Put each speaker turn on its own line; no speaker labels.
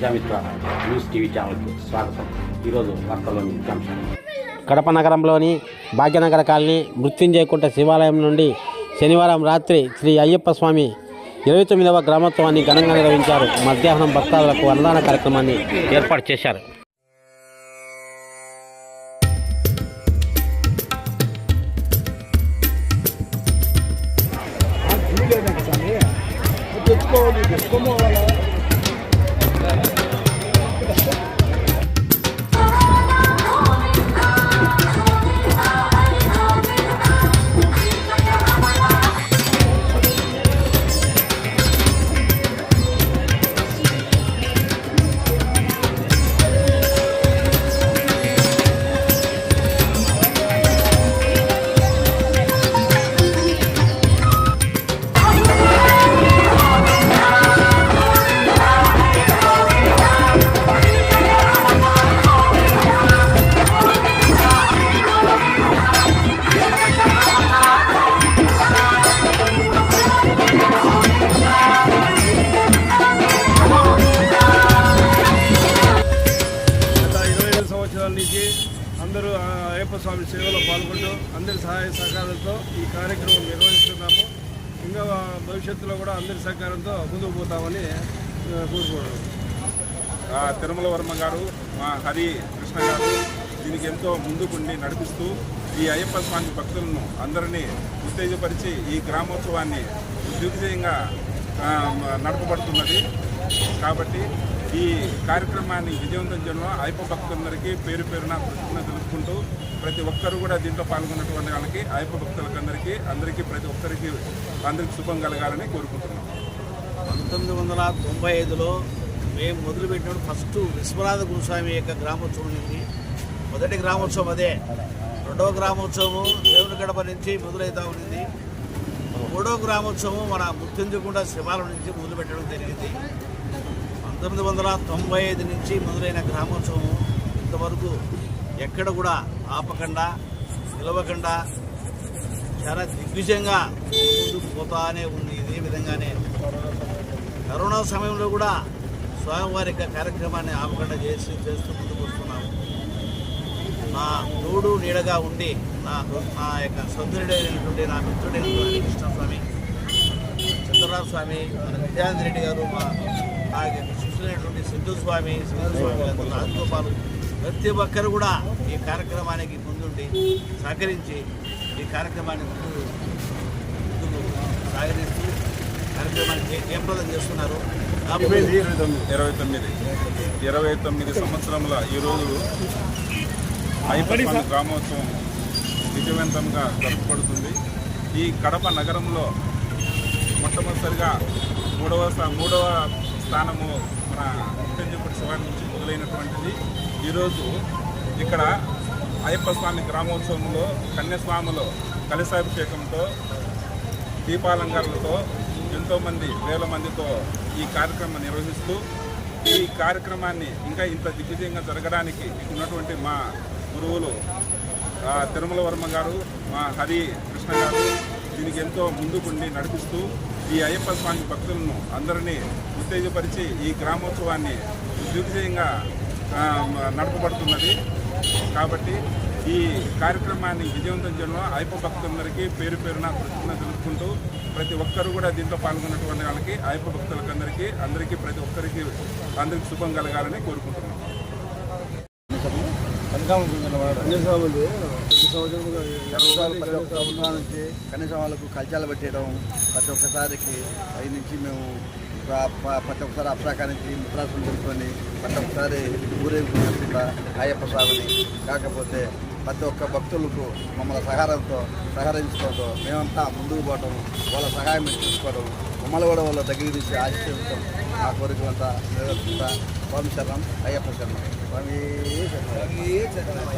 Prajamitra news TV ఛానల్కి స్వాగతం. ఈరోజు వార్తల్లోని ముఖ్యాంశాలు కడప నగరంలోని భాగ్యనగర కాలనీ మృత్యుంజయకుంట శివాలయం నుండి శనివారం రాత్రి శ్రీ అయ్యప్ప స్వామి ఇరవై తొమ్మిదవ గ్రామోత్సవాన్ని ఘనంగా నిర్వహించారు. మధ్యాహ్నం భక్తాదులకు అన్నదాన కార్యక్రమాన్ని ఏర్పాటు చేశారు.
గత స్వామి సేవలో పాల్గొంటూ అందరి సహాయ సహకారంతో ఈ కార్యక్రమం నిర్వహిస్తున్నాము. ఇంకా భవిష్యత్తులో కూడా అందరి సహకారంతో ముందుకు పోతామని
కోరుకోవడం తిరుమల వర్మ గారు మా హరి కృష్ణ గారు దీనికి ఎంతో ముందుకుండి నడిపిస్తూ ఈ అయ్యప్ప స్వామి భక్తులను అందరినీ ఉత్తేజపరిచి ఈ గ్రామోత్సవాన్ని దిగ్విజయంగా నడపబడుతున్నది. కాబట్టి ఈ కార్యక్రమాన్ని విజయవంతం చేయడంలో అయ్యప్ప భక్తులందరికీ పేరు పేరున కృతజ్ఞత తెలుపుకుంటూ ప్రతి ఒక్కరు కూడా దీంట్లో పాల్గొన్నటువంటి వాళ్ళకి అయ్యప్ప భక్తులకందరికీ అందరికీ ప్రతి ఒక్కరికి అందరికీ శుభం కలగాలని కోరుకుంటున్నాం.
పంతొమ్మిది వందల తొంభై ఐదులో మేము మొదలుపెట్టినప్పుడు ఫస్ట్ విశ్వనాథ గురుస్వామి యొక్క గ్రామోత్సవం ఉంది మొదటి గ్రామోత్సవం అదే. రెండవ గ్రామోత్సవం దేవుని గడప నుంచి మొదలవుతా ఉంది మూడో గ్రామోత్సవం మన గుర్తించకుండా శివాల నుంచి మొదలుపెట్టడం జరిగింది. పంతొమ్మిది వందల తొంభై ఐదు నుంచి మొదలైన గ్రామోత్సవం ఇంతవరకు ఎక్కడ కూడా ఆపకుండా నిలవకుండా చాలా దిగ్విజయంగా ముందుకు పోతానే ఉంది. ఇదే విధంగానే కరోనా సమయంలో కూడా స్వామివారి యొక్క కార్యక్రమాన్ని ఆపకుండా చేసి చేస్తూ ముందుకు వస్తున్నాము. నా తోడు నీడగా ఉండి నా నా యొక్క సొంతరుడైనటువంటి నా మిత్రుడైనటువంటి కృష్ణ స్వామి చంద్రరావు స్వామి మన విజయాంధ్రెడ్డి రెడ్డి గారు మా అలాగే యొక్క సిద్ధు స్వామి స్వామి ప్రతి ఒక్కరు కూడా ఈ కార్యక్రమానికి ముందుండి సహకరించి ఈ కార్యక్రమాన్ని ముందు ముందుకు సాగరిస్తూ కార్యక్రమాన్ని జయప్రదం చేస్తున్నారు.
ఇరవై తొమ్మిది ఇరవై తొమ్మిది సంవత్సరముల ఈరోజు రోజు స్వామి గ్రామోత్సవం విజయవంతంగా జరుపుబడుతుంది ఈ కడప నగరంలో మొట్టమొదటిసారిగా మూడవ మూడవ స్థానము మన ముట్టంజపూడి శివారి నుంచి మొదలైనటువంటిది. ఈరోజు ఇక్కడ అయ్యప్ప స్వామి గ్రామోత్సవంలో కన్యాస్వాములో కలశాభిషేకంతో దీపాలంకరణలతో ఎంతోమంది వేల మందితో ఈ కార్యక్రమం నిర్వహిస్తూ ఈ కార్యక్రమాన్ని ఇంకా ఇంత దిగ్విజయంగా జరగడానికి ఉన్నటువంటి మా గురువులు తిరుమల వర్మ గారు మా హరి కృష్ణ గారు దీనికి ఎంతో ముందుకుండి నడిపిస్తూ ఈ అయ్యప్ప స్వామి భక్తులను అందరినీ ఉత్తేజపరిచి ఈ గ్రామోత్సవాన్ని దిగ్విజయంగా నడపబడుతున్నది. కాబట్టి ఈ కార్యక్రమాన్ని విజయవంతం చేయడంలో అయ్యప్ప భక్తులందరికీ పేరు పేరున కృతజ్ఞత తెలుపుకుంటూ ప్రతి ఒక్కరు కూడా దీంట్లో పాల్గొన్నటువంటి వాళ్ళకి అయ్యప్ప భక్తులకందరికీ అందరికీ ప్రతి ఒక్కరికి అందరికీ శుభం కలగాలని కోరుకుంటున్నాం.
ప్రతి ఒక్క నుంచి కనీసం వాళ్ళకు కల్చాలు పెట్టడం ప్రతి ఒక్కసారికి పై నుంచి మేము ప్రతి ఒక్కసారి అప్సాకా నుంచి ముద్రాసం తెలుసుకొని ప్రతి ఒక్కసారి ఊరేగింపు చేసుకుంటా అయ్యప్ప స్వామిని. కాకపోతే ప్రతి ఒక్క భక్తులకు మమ్మల్ని సహారంతో సహకరించుకోవడం మేమంతా ముందుకు పోవటం వాళ్ళ సహాయం తీసుకోవడం మమ్మల్ని కూడా వాళ్ళ దగ్గరికి తీసి ఆశించడం ఆ కోరికలంతా నెరవేర్చుకుంటా. స్వామి శరణం అయ్యప్ప శరణం. స్వామి శరణం.